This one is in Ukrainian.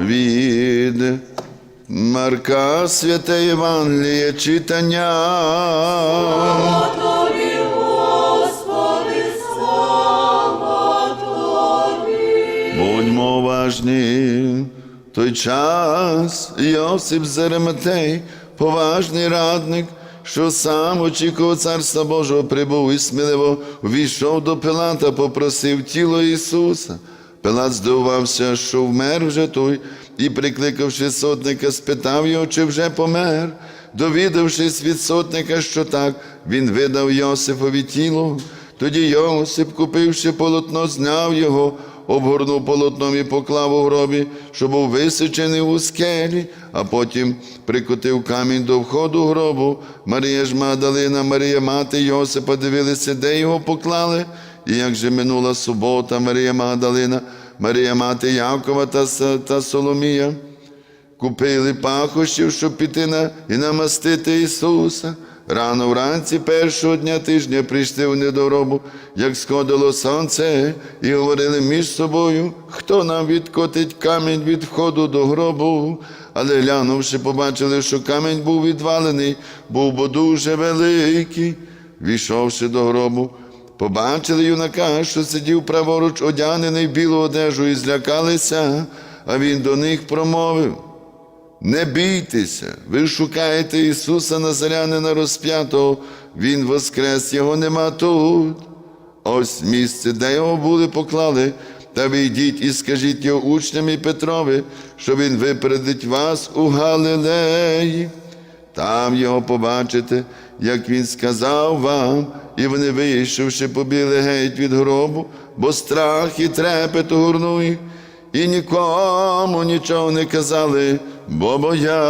від Марка Святе Євангеліє читання. Тобі, Господи, слава Тобі. Будьмо уважні. В Той час Йосип Зереметей, поважний радник, що сам очікував царства Божого, прибув і сміливо війшов до Пилата, попросив тіло Ісуса. Пилат здивувався, що вмер вже той, і, прикликавши сотника, спитав його, чи вже помер. Довідавшись від сотника, що так, він видав Йосифові тіло. Тоді Йосип, купивши полотно, зняв його, обгорнув полотном і поклав у гробі, що був височений у скелі, а потім прикотив камінь до входу гробу. Марія ж Магдалина, Марія мати Йосипа дивилися, де його поклали. І як же минула субота, Марія Магдалина, Марія мати Якова та, та Соломія купили пахощів, щоб піти на і намастити Ісуса. Рано вранці першого дня тижня прийшли вони до гробу, як сходило сонце, і говорили між собою, хто нам відкотить камінь від входу до гробу. Але глянувши, побачили, що камінь був відвалений, був бо дуже великий. Війшовши до гробу, побачили юнака, що сидів праворуч, одягнений в білу одежу, і злякалися, а він до них промовив. Не бійтеся, ви шукаєте Ісуса Назарянина розп'ятого, Він воскрес, його нема тут. Ось місце, де його були поклали, та ви йдіть і скажіть його учням і Петрові, що він випередить вас у Галилеї. Там його побачите, як він сказав вам, і вони, вийшовши, побіли геть від гробу, бо страх і трепет огорнув їх, і нікому нічого не казали, бо боялися.